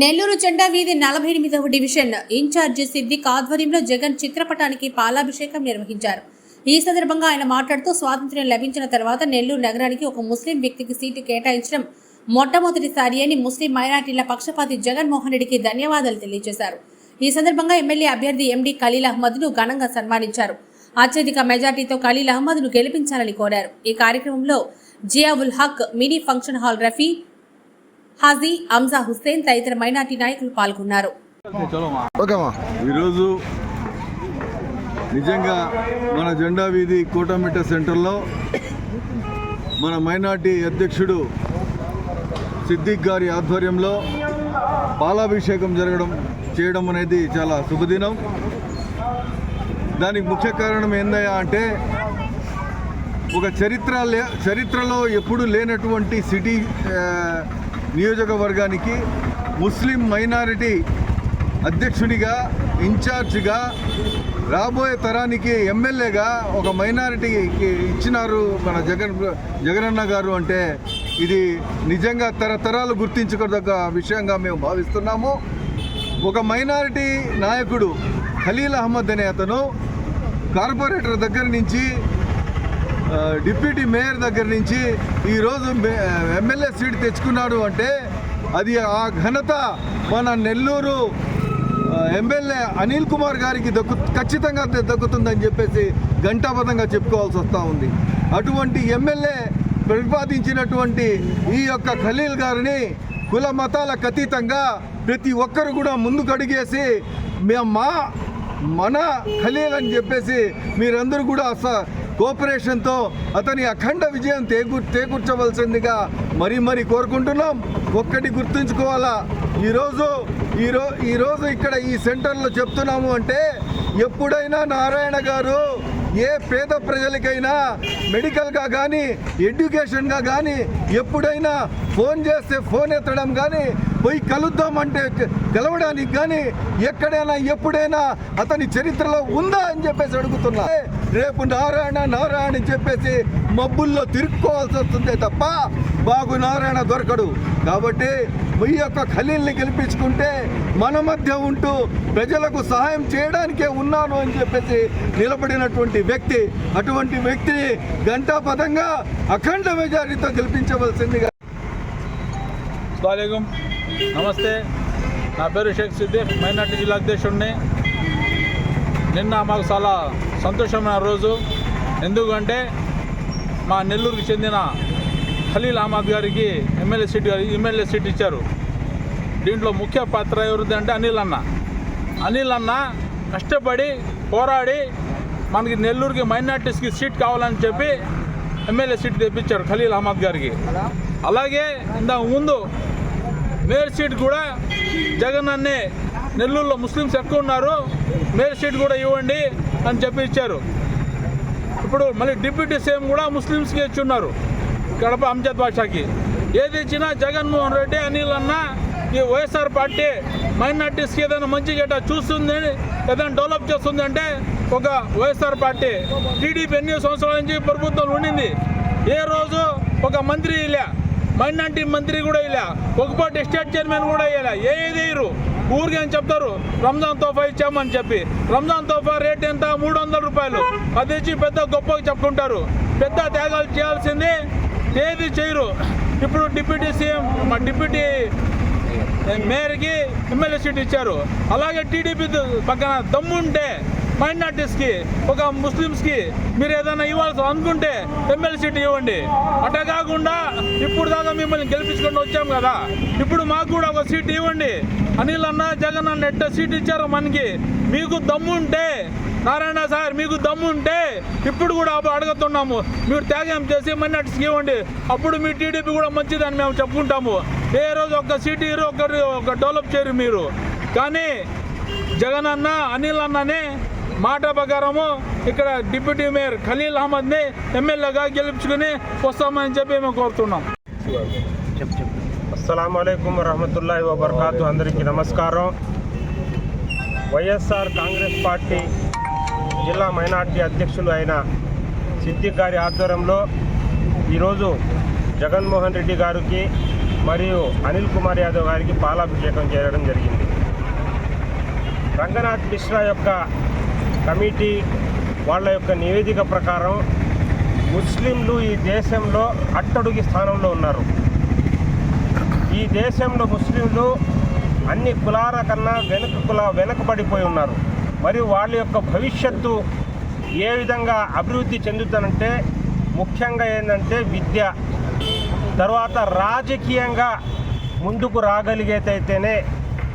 నెల్లూరు జెండా వీధి నలభై ఎనిమిదవ డివిజన్. ఇన్ఛార్జి సిద్దిక్ ఆధ్వర్యంలో జగన్ చిత్రపటానికి పాలాభిషేకం నిర్వహించారు. ఈ సందర్భంగా ఆయన మాట్లాడుతూ స్వాతంత్ర్యం లభించిన తర్వాత నెల్లూరు నగరానికి ఒక ముస్లిం వ్యక్తికి సీటు కేటాయించడం మొట్టమొదటిసారి అని ముస్లిం మైనార్టీల పక్షపాతి జగన్మోహన్ రెడ్డికి ధన్యవాదాలు తెలియజేశారు. ఈ సందర్భంగా ఎమ్మెల్యే అభ్యర్థి ఎండి ఖలీల్ అహ్మద్ను ఘనంగా సన్మానించారు. అత్యధిక మెజార్టీతో ఖలీల్ అహ్మద్ను గెలిపించాలని కోరారు. ఈ కార్యక్రమంలో Ziaul Haq mini function hall Rafi Haji Anja Hussain తదితర మైనార్టీ నాయకులు పాల్గొన్నారు. ఈరోజు నిజంగా మన జెండా వీధి కూటమిట్ట సెంటర్లో మన మైనార్టీ అధ్యక్షుడు సిద్దిక్ గారి ఆధ్వర్యంలో పాలాభిషేకం జరగడం చేయడం అనేది చాలా శుభదినం. దానికి ముఖ్య కారణం ఏందయ్యా అంటే ఒక చరిత్ర చరిత్రలో ఎప్పుడు లేనటువంటి సిటీ నియోజకవర్గానికి ముస్లిం మైనారిటీ అధ్యక్షుడిగా ఇన్ఛార్జిగా రాబోయే తరానికి ఎమ్మెల్యేగా ఒక మైనారిటీకి ఇచ్చినారు మన జగన్ జగనన్న గారు అంటే ఇది నిజంగా తరతరాలు గుర్తించుకోదగ్గ విషయంగా మేము భావిస్తున్నాము. ఒక మైనారిటీ నాయకుడు ఖలీల్ అహ్మద్ అనే అతను కార్పొరేటర్ దగ్గర నుంచి డిప్యూటీ మేయర్ దగ్గర నుంచి ఈరోజు ఎమ్మెల్యే సీట్ తెచ్చుకున్నాడు అంటే అది ఆ ఘనత మన నెల్లూరు ఎమ్మెల్యే అనిల్ కుమార్ గారికి దక్కు ఖచ్చితంగా దక్కుతుందని చెప్పేసి ఘంటాపథంగా చెప్పుకోవాల్సి వస్తూ ఉంది. అటువంటి ఎమ్మెల్యే ప్రతిపాదించినటువంటి ఈ యొక్క ఖలీల్ గారిని కుల మతాలకు అతీతంగా ప్రతి ఒక్కరు కూడా ముందుకు అడిగేసి మేము మా మన ఖలీల్ అని చెప్పేసి మీరందరూ కూడా స- కోఆపరేషన్తో అతని అఖండ విజయం తేకు చేకూర్చవలసిందిగా మరీ మరీ కోరుకుంటున్నాం. ఒక్కటి గుర్తుంచుకోవాలా? ఈరోజు ఈరో ఈరోజు ఇక్కడ ఈ సెంటర్లో చెప్తున్నాము అంటే ఎప్పుడైనా నారాయణ గారు ఏ పేద ప్రజలకైనా మెడికల్గా కానీ ఎడ్యుకేషన్గా కానీ ఎప్పుడైనా ఫోన్ చేస్తే ఫోన్ ఎత్తడం కానీ పోయి కలుద్దామంటే కలవడానికి కానీ ఎక్కడైనా ఎప్పుడైనా అతని చరిత్రలో ఉందా అని చెప్పేసి అడుగుతున్నా. రేపు నారాయణ నారాయణ అని చెప్పేసి మబ్బుల్లో తిరుక్కోవాల్సి వస్తుందే తప్ప బాగు నారాయణ దొరకడు. కాబట్టి మీ యొక్క ఖలీల్ని గెలిపించుకుంటే మన మధ్య ఉంటూ ప్రజలకు సహాయం చేయడానికే ఉన్నాను అని చెప్పేసి నిలబడినటువంటి వ్యక్తి అటువంటి వ్యక్తిని గంటాపదంగా అఖండ మెజారిటీతో గెలిపించవలసిందిగా అస్సలం నమస్తే. నా పేరు షేక్ సిద్దిక్. మైనార్టీ జిల్లా అధ్యక్షుడిని. నిన్న మాకు చాలా సంతోషమైన రోజు. ఎందుకంటే మా నెల్లూరుకి చెందిన ఖలీల్ అహ్మద్ గారికి ఎమ్మెల్యే సీట్ ఎమ్మెల్యే సీట్ ఇచ్చారు. దీంట్లో ముఖ్య పాత్ర ఎవరిది అంటే అనిల్ అన్న. అనిల్ అన్న కష్టపడి పోరాడి మనకి నెల్లూరుకి మైనార్టీస్కి సీట్ కావాలని చెప్పి ఎమ్మెల్యే సీట్ తెప్పించారు ఖలీల్ అహ్మద్ గారికి. అలాగే ఇంతకు ముందు మేయర్ సీట్ కూడా జగన్ అన్నే నెల్లూరులో ముస్లిమ్స్ ఎక్కువ ఉన్నారు. మేయర్ సీట్ కూడా ఇవ్వండి అని చెప్పి ఇచ్చారు. ఇప్పుడు మళ్ళీ డిప్యూటీ సీఎం కూడా ముస్లిమ్స్కి ఇచ్చున్నారు. కడప అంజద్ బాషాకి ఏది ఇచ్చినా జగన్మోహన్ రెడ్డి అనిల్ అన్న ఈ వైఎస్ఆర్ పార్టీ మైనార్టీస్కి ఏదైనా మంచి గట్ట చూస్తుంది ఏదైనా డెవలప్ చేస్తుంది అంటే ఒక వైఎస్ఆర్ పార్టీ. టీడీపీ ఎన్ని సంవత్సరాల నుంచి ప్రభుత్వం ఉండింది. ఏ రోజు ఒక మంత్రి ఇలా మైనార్టీ మంత్రి కూడా ఇలా ఒకపాటి స్టేట్ చైర్మన్ కూడా ఇలా ఏది ఇరు ఊరికి అని చెప్తారు? రంజాన్ తోఫా ఇచ్చామని చెప్పి. రంజాన్ తోఫా రేట్ ఎంత? మూడు వందల రూపాయలు. అది ఇచ్చి పెద్ద గొప్పగా చెప్పుకుంటారు. పెద్ద త్యాగాలు చేయాల్సింది. ఏది చేయరు. ఇప్పుడు డిప్యూటీ సీఎం మా డిప్యూటీ మేయర్కి ఎమ్మెల్యే సీట్ ఇచ్చారు. అలాగే టీడీపీ పక్కన దమ్ముంటే మైనార్టీస్కి ఒక ముస్లిమ్స్కి మీరు ఏదైనా ఇవ్వాల్సి అనుకుంటే ఎమ్మెల్యే సీట్ ఇవ్వండి. అట్లా కాకుండా ఇప్పుడు దాకా మిమ్మల్ని గెలిపించుకొని వచ్చాం కదా. ఇప్పుడు మాకు కూడా ఒక సీట్ ఇవ్వండి. అనిల్ అన్న జగన్ అన్న ఎట్ట సీట్ ఇచ్చారు మనకి. మీకు దమ్ముంటే నారాయణ సార్ మీకు దమ్ముంటే ఇప్పుడు కూడా అడుగుతున్నాము. మీరు త్యాగం చేసి మైనార్టీస్కి ఇవ్వండి. అప్పుడు మీ టీడీపీ కూడా మంచిదని మేము చెప్పుకుంటాము. ఏ రోజు ఒక సీట్ ఇరు ఒకరు ఒక డెవలప్ చేయరు మీరు. కానీ జగన్ అన్న అనిల్ అన్ననే మాట ప్రకారము ఇక్కడ డిప్యూటీ మేయర్ ఖలీల్ అహ్మద్ని ఎమ్మెల్యేగా గెలుపుచుకుని వస్తామని చెప్పి మేము కోరుతున్నాం. అస్సలం అయికం వరహతుల్లా వబర్కాతు. అందరికీ నమస్కారం. వైఎస్ఆర్ కాంగ్రెస్ పార్టీ జిల్లా మైనార్టీ అధ్యక్షులు అయిన సిద్దిక్ గారి ఆధ్వర్యంలో ఈరోజు జగన్మోహన్ రెడ్డి గారికి మరియు అనిల్ కుమార్ యాదవ్ గారికి పాలాభిషేకం చేయడం జరిగింది. రంగనాథ్ మిశ్రా యొక్క కమిటీ వాళ్ళ యొక్క నివేదిక ప్రకారం ముస్లింలు ఈ దేశంలో అట్టడుగి స్థానంలో ఉన్నారు. ఈ దేశంలో ముస్లింలు అన్ని కులాల కన్నా వెనుక కుల వెనుకబడిపోయి ఉన్నారు. మరియు వాళ్ళ యొక్క భవిష్యత్తు ఏ విధంగా అభివృద్ధి చెందుతానంటే ముఖ్యంగా ఏంటంటే విద్య. తర్వాత రాజకీయంగా ముందుకు రాగలిగేదైతేనే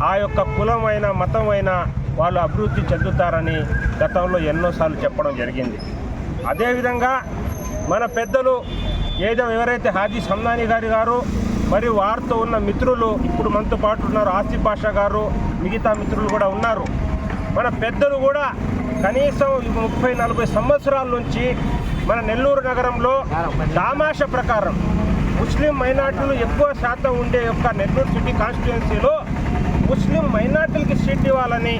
ఆ యొక్క కులమైన మతమైన వాళ్ళు అభివృద్ధి చెందుతారని గతంలో ఎన్నోసార్లు చెప్పడం జరిగింది. అదేవిధంగా మన పెద్దలు ఏదో ఎవరైతే హాజీ సందాని గారి గారు మరియు వారితో ఉన్న మిత్రులు ఇప్పుడు మనతో పాటు ఉన్నారు ఆసిఫ్ పాషా గారు మిగతా మిత్రులు కూడా ఉన్నారు. మన పెద్దలు కూడా కనీసం ముప్పై నలభై సంవత్సరాల నుంచి మన నెల్లూరు నగరంలో దామాష ప్రకారం ముస్లిం మైనార్టీలు ఎక్కువ శాతం ఉండే యొక్క నెల్లూరు సిటీ కాన్స్టిట్యుయెన్సీలో ముస్లిం మైనార్టీలకి సీట్ ఇవ్వాలని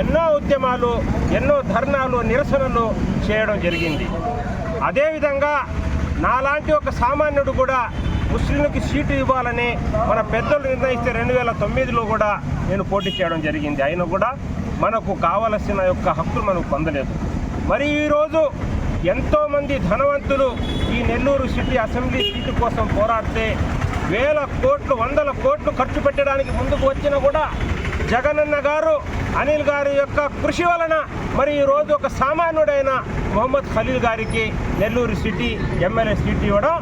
ఎన్నో ఉద్యమాలు ఎన్నో ధర్నాలు నిరసనలు చేయడం జరిగింది. అదేవిధంగా నాలాంటి ఒక సామాన్యుడు కూడా ముస్లింలకి సీటు ఇవ్వాలని మన పెద్దలు నిర్ణయిస్తే రెండు వేల తొమ్మిదిలో కూడా నేను పోటీ చేయడం జరిగింది. అయినా కూడా మనకు కావలసిన యొక్క హక్కులు మనకు పొందలేదు. మరి ఈరోజు ఎంతోమంది ధనవంతులు ఈ నెల్లూరు సిటీ అసెంబ్లీ సీటు కోసం పోరాడితే వేల కోట్లు వందల కోట్లు ఖర్చు పెట్టడానికి ముందుకు వచ్చినా కూడా జగనన్న గారు అనిల్ గారి యొక్క కృషి వలన మరి ఈరోజు ఒక సామాన్యుడైన మొహమ్మద్ ఖలీల్ గారికి నెల్లూరు సిటీ ఎమ్మెల్యే సీట్ ఇవ్వడం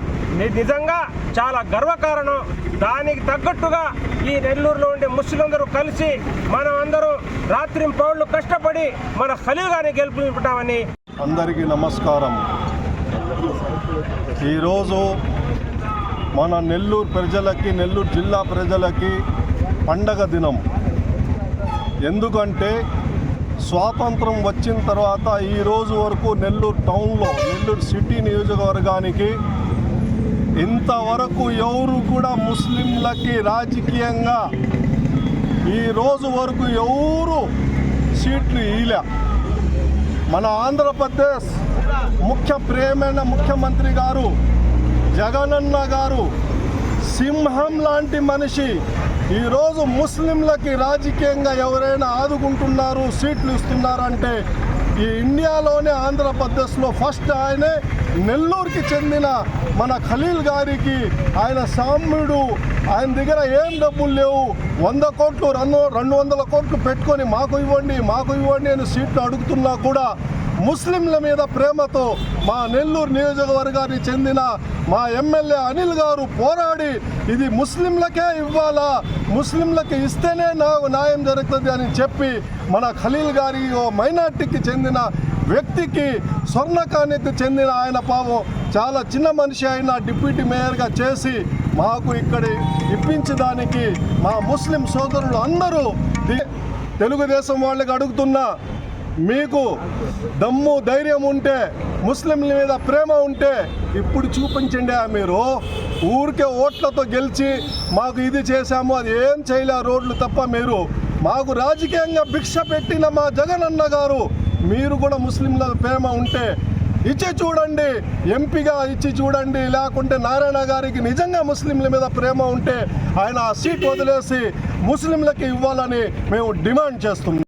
నిజంగా చాలా గర్వకారణం. దానికి తగ్గట్టుగా ఈ నెల్లూరులో ఉండే ముస్లిందరూ కలిసి మనం అందరూ రాత్రింపౌళ్ళు కష్టపడి మన ఖలీల్ గారిని గెలుపునిపుతామని అందరికీ నమస్కారం. ఈరోజు మన నెల్లూరు ప్రజలకి నెల్లూరు జిల్లా ప్రజలకి పండగ దినం. ఎందుకంటే స్వాతంత్రం వచ్చిన తర్వాత ఈ రోజు వరకు నెల్లూరు టౌన్లో నెల్లూరు సిటీ నియోజకవర్గానికి ఇంతవరకు ఎవరు కూడా ముస్లింలకి రాజకీయంగా ఈ రోజు వరకు ఎవరు సీట్లు ఇలా మన ఆంధ్రప్రదేశ్ ముఖ్య ప్రేమైన ముఖ్యమంత్రి గారు జగనన్న గారు సింహం లాంటి మనిషి. ఈరోజు ముస్లింలకి రాజకీయంగా ఎవరైనా ఆదుకుంటున్నారు సీట్లు ఇస్తున్నారంటే ఈ ఇండియాలోనే ఆంధ్రప్రదేశ్లో ఫస్ట్ ఆయనే. నెల్లూరుకి చెందిన మన ఖలీల్ గారికి ఆయన సామ్యుడు. ఆయన దగ్గర ఏం డబ్బులు లేవు. వంద కోట్లు రెండు రెండు వందల కోట్లు పెట్టుకొని మాకు ఇవ్వండి మాకు ఇవ్వండి అని సీట్లు అడుగుతున్నా కూడా ముస్లింల మీద ప్రేమతో మా నెల్లూరు నియోజకవర్గానికి చెందిన మా ఎమ్మెల్యే అనిల్ గారు పోరాడి ఇది ముస్లింలకే ఇవ్వాలా? ముస్లింలకి ఇస్తేనే నాకు న్యాయం జరుగుతుంది అని చెప్పి మన ఖలీల్ గారి ఓ మైనార్టీకి చెందిన వ్యక్తికి స్వర్ణకానికి చెందిన ఆయన పాపం చాలా చిన్న మనిషి అయిన డిప్యూటీ మేయర్గా చేసి మాకు ఇక్కడ ఇప్పించడానికి మా ముస్లిం సోదరులు అందరూ తెలుగుదేశం వాళ్ళకి అడుగుతున్నా మీకు దమ్ము ధైర్యం ఉంటే ముస్లింల మీద ప్రేమ ఉంటే ఇప్పుడు చూపించండి ఆ మీరు. ఊరికే ఓట్లతో గెలిచి మాకు ఇది చేశాము అది ఏం చేయలే రోడ్లు తప్ప మీరు. మాకు రాజకీయంగా భిక్ష పెట్టిన మా జగన్ అన్న గారు మీరు కూడా ముస్లింల ప్రేమ ఉంటే ఇచ్చి చూడండి ఎంపీగా ఇచ్చి చూడండి లేకుంటే నారాయణ గారికి నిజంగా ముస్లింల మీద ప్రేమ ఉంటే ఆయన ఆ సీట్ వదిలేసి ముస్లింలకి ఇవ్వాలని మేము డిమాండ్ చేస్తున్నాం.